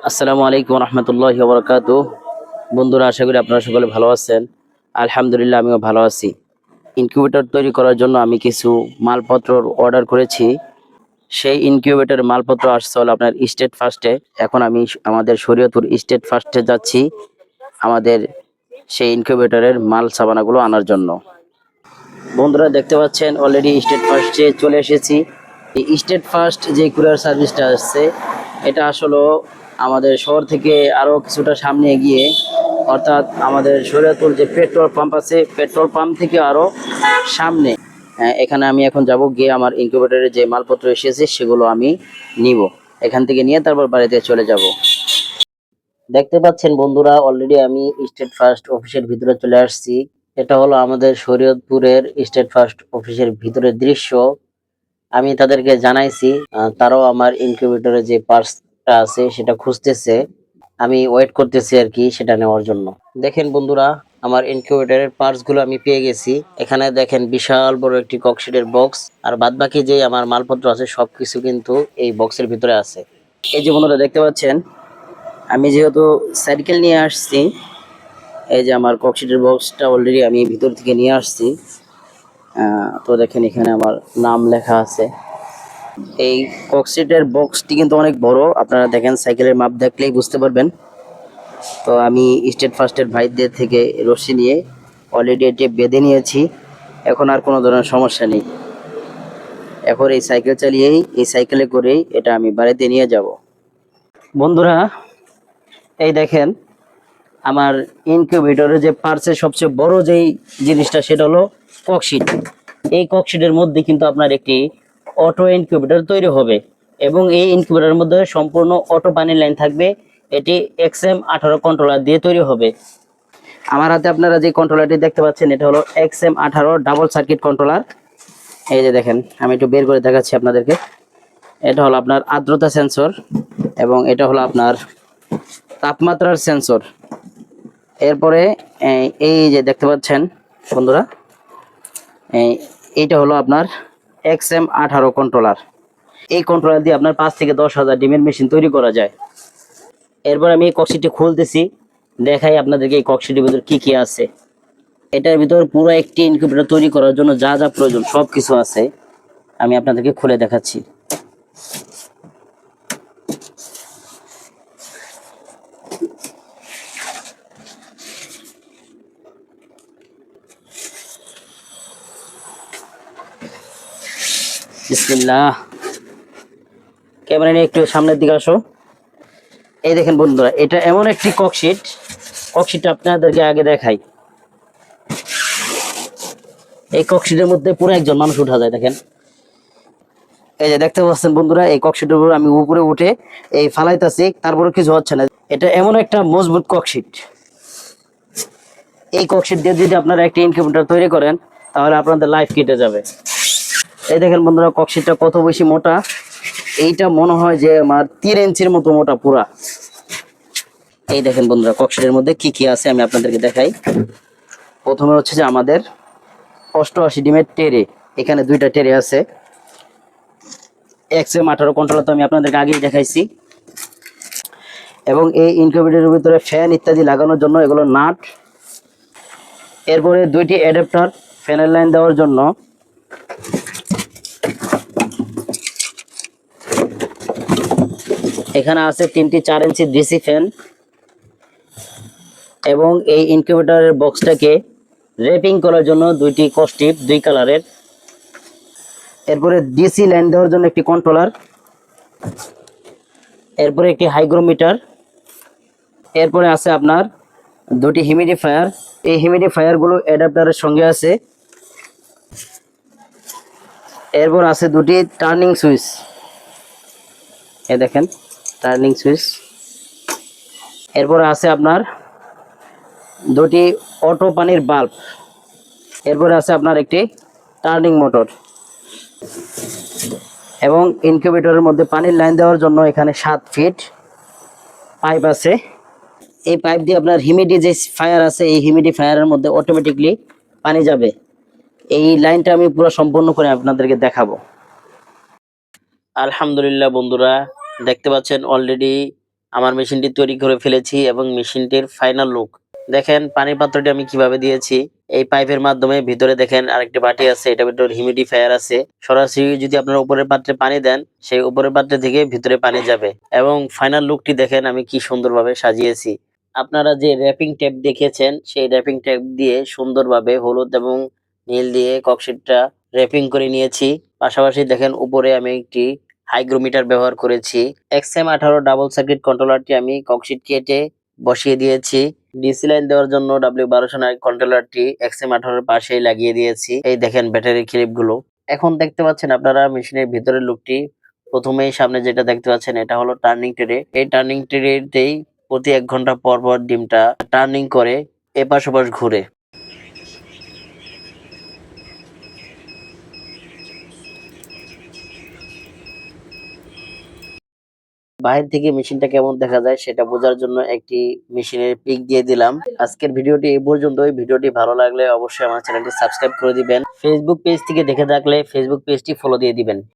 আসসালামু আলাইকুম রহমতুল্লাহ বরকাত বন্ধুরা, আশা করি আপনারা সকলে ভালো আছেন। আলহামদুলিল্লাহ, আমিও ভালো আছি। ইনকিউবেটর তৈরি করার জন্য আমি কিছু মালপত্র অর্ডার করেছি। সেই ইনকিউবেটর মালপত্র আসছে হলো আপনার স্টেট ফার্স্টে এখন আমি আমাদের শরীয়তপুর স্টেট ফার্স্টে যাচ্ছি আমাদের সেই ইনকিউবেটরের মাল সাবানাগুলো আনার জন্য। বন্ধুরা, দেখতে পাচ্ছেন অলরেডি স্টেট ফার্স্টে চলে এসেছি। এই স্টেট ফার্স্ট যে কুরিয়ার সার্ভিসটা আসছে এটা আসলে আমাদের শহর থেকে আরও কিছুটা সামনে এগিয়ে অর্থাৎ আমাদের শরীয়তুর যে পেট্রোল পাম্প আছে পেট্রোল পাম্প থেকে আরও সামনে হ্যাঁ, এখানে আমি এখন যাব গিয়ে আমার ইনকিউবেটরে যে মালপত্র এসেছে সেগুলো আমি নিব। এখান থেকে নিয়ে তারপর বাড়িতে চলে যাব। দেখতে পাচ্ছেন বন্ধুরা অলরেডি আমি স্টেট ফার্স্ট অফিসের ভিতরে চলে আসছি। এটা হলো আমাদের শরীয়তপুরের স্টেট ফার্স্ট অফিসের ভিতরের দৃশ্য। আমি তাদেরকে জানাইছি তারাও আমার ইনকিউবেটরে যে পার্সটা আছে সেটা খুঁজতেছে। আমি ওয়েট করতেছি আর কি সেটা নেওয়ার জন্য। দেখেন বন্ধুরা, আমার ইনকিউবেটরের পার্টসগুলো আমি পেয়ে গেছি। এখানে দেখেন বিশাল বড় একটি ককশিটের বক্স আর বাদ বাকি যে আমার মালপত্র আছে সবকিছু কিন্তু এই বক্সের ভিতরে আছে। এই যে বন্ধুরা, দেখতে পাচ্ছেন? আমি যেহেতু সাইকেল নিয়ে আসছি, এই যে আমার ককশিটের বক্সটা অলরেডি আমি ভিতর থেকে নিয়ে আসছি। তো দেখেন এখানে আমার নাম লেখা আছে। এই ককশিটের বক্সটি কিন্তু অনেক বড়। আপনারা দেখেন সাইকেলের মাপ দেখলেই বুঝতে পারবেন। তো আমি স্টেট ফার্স্টের ভাইদের থেকে রশি নিয়ে অলরেডি এটি বেঁধে নিয়েছি। এখন আর কোনো ধরনের সমস্যা নেই। এখন এই সাইকেল চালিয়েই, এই সাইকেলে করেই এটা আমি বাড়িতে নিয়ে যাব। বন্ধুরা, এই দেখেন আমার ইনকিউবেটরের যে পার্সের সবচেয়ে বড় যেই জিনিসটা, সেটা হলো ককশিট এই ককশিটের মধ্যে কিন্তু আপনার একটি অটো ইনকিউবেটর তৈরি হবে এবং এই ইনকিউবেটরের মধ্যে সম্পূর্ণ অটো পানি লাইন থাকবে। এটি এক্সএম আঠারো কন্ট্রোলার দিয়ে তৈরি হবে। আমার হাতে আপনারা যে কন্ট্রোলারটি দেখতে পাচ্ছেন, এটা হলো এক্সএম আঠারো ডাবল সার্কিট কন্ট্রোলার এই যে দেখেন, আমি একটু বের করে দেখাচ্ছি আপনাদেরকে। এটা হলো আপনার আর্দ্রতা সেন্সর এবং এটা হলো আপনার তাপমাত্রার সেন্সর এরপরে, এই- যে দেখতে পাচ্ছেন, বন্ধুরা এইটা হলো আপনার এক্স এম আঠারো কন্ট্রোলার এই কন্ট্রোলার দিয়ে আপনার পাঁচ থেকে দশ হাজার ডিমের মেশিন তৈরি করা যায়। এরপর আমি এই কক্সিটি খুলতেছি, দেখাই আপনাদেরকে এই কক্সিটির ভিতর কি কি আছে। এটার ভিতর পুরো একটি ইনকিউবেটর তৈরি করার জন্য যা যা প্রয়োজন সব কিছু আছে, আমি আপনাদেরকে খুলে দেখাচ্ছি। ক্যামেরা নিয়ে একটু সামনের দিকে আসো। এই দেখেন বন্ধুরা, এটা এমন একটি ককশিট ককশিটটা আপনাদেরকে আগে দেখাই। এই ককশিটের মধ্যে পুরো একজন মানুষ উঠা যায়, দেখেন। এই যে দেখতে পাচ্ছেন বন্ধুরা, এই ককশিটের উপর আমি উপরে উঠে এই ফালাইতাছি তারপরে কিছু হচ্ছে না। এটা এমন একটা মজবুত ককশিট এই ককশিট দিয়ে যদি আপনারা একটা ইনকিউবেটর তৈরি করেন, তাহলে আপনাদের লাইফ কেটে যাবে। এই দেখেন বন্ধুরা ককশিটটা কত বেশি মোটা? এইটা মনে হয় যে আমার তিন ইঞ্চির মতো মোটা পুরা। এই দেখেন বন্ধুরা ককশিটের মধ্যে কি কি আছে আমি আপনাদেরকে দেখাই। প্রথমে হচ্ছে যে আমাদের অষ্টআশি ডিমের টেরে, এখানে দুইটা টেরে আছে। এক্স এম আঠারো কন্ট্রোলার তো আমি আপনাদেরকে আগেই দেখাইছি। এবং এই ইনকিউবেটরের ভিতরে ফ্যান ইত্যাদি লাগানোর জন্য এগুলো নাট। এরপরে দুইটি অ্যাডাপ্টার ফ্যানের লাইন দেওয়ার জন্য এখানে আছে তিনটি চার ইঞ্চি ডিসি ফ্যান এবং এই ইনকিউবেটরের বক্সটাকে র্যাপিং করার জন্য দুইটি কস্টিপ, দুই কালারের। এরপরে ডিসি লাইন দেওয়ার জন্য একটি কন্ট্রোলার। এরপরে একটি হাইগ্রোমিটার। এরপরে আছে আপনার দুটি হিউমিডিফায়ার। এই হিউমিডিফায়ারগুলো অ্যাডাপ্টারের সঙ্গে আছে। এরপর আছে দুটি টার্নিং সুইচ। এ দেখেন। টার্নিং সুইচ এরপরে আছে আপনার দুটি অটো পানির বাল্ব এরপরে আছে আপনার একটি টার্নিং মোটর এবং ইনকিউবেটরের মধ্যে পানির লাইন দেওয়ার জন্য এখানে সাত ফিট পাইপ আছে। এই পাইপ দিয়ে আপনার হিমিডি যে ফায়ার আছে, এই হিমিডি ফায়ারের মধ্যে অটোমেটিকলি পানি যাবে। এই লাইনটা আমি পুরো সম্পূর্ণ করে আপনাদেরকে দেখাবো। আলহামদুলিল্লাহ বন্ধুরা দেখতে পাচ্ছেন অলরেডি আমার মেশিনটি তৈরি করে ফেলেছি এবং মেশিনটির ফাইনাল লুক দেখেন, পানির পাত্রটি আমি কীভাবে দিয়েছি? এই পাইপের মাধ্যমে ভিতরে দেখেন আরেকটি বাটি আছে, এটা ভিতরে হিউমিডিফায়ার আছে। সরাসরি যদি আপনারা উপরের পাত্রে পানি দেন, সেই উপরের পাত্রে থেকে ভিতরে পানি যাবে। এবং ফাইনাল লুকটি দেখেন আমি কি সুন্দরভাবে সাজিয়েছি। আপনারা যে র্যাপিং টেপ দেখেছেন, সেই র্যাপিং টেপ দিয়ে সুন্দরভাবে হলুদ এবং নীল দিয়ে ককশিটটা র্যাপিং করে নিয়েছি। পাশাপাশি দেখেন উপরে আমি একটি হাইগ্রোমিটার ব্যবহার করেছি। এক্সএম আঠারো ডাবল সার্কিট কন্ট্রোলারটি আমি ককশিট কেটে বসিয়ে দিয়েছি। ডিসি লাইন দেওয়ার জন্য ডাব্লিউ বারোশো নয় কন্ট্রোলারটি এক্সএম আঠারোর পাশেই লাগিয়ে দিয়েছি। এই দেখেন ব্যাটারি ক্লিপগুলো এখন দেখতে পাচ্ছেন আপনারা মেশিনের ভিতরের লুকটি। প্রথমেই সামনে যেটা দেখতে পাচ্ছেন, এটা হলো টার্নিং ট্রে এই টার্নিং ট্রেতেই প্রতি এক ঘণ্টা পর পর ডিমটা টার্নিং করে এপাশ ওপাশ ঘুরে। বাইরে থেকে মেশিনটা কেমন দেখা যায় সেটা বোঝার জন্য একটি মেশিনের পিক দিয়ে দিলাম। আজকের ভিডিওটি এই পর্যন্তই। ভিডিওটি ভালো লাগলে অবশ্যই আমার চ্যানেলটি সাবস্ক্রাইব করে দিবেন। ফেসবুক পেজ থেকে দেখে থাকলে ফেসবুক পেজটি ফলো দিয়ে দিবেন।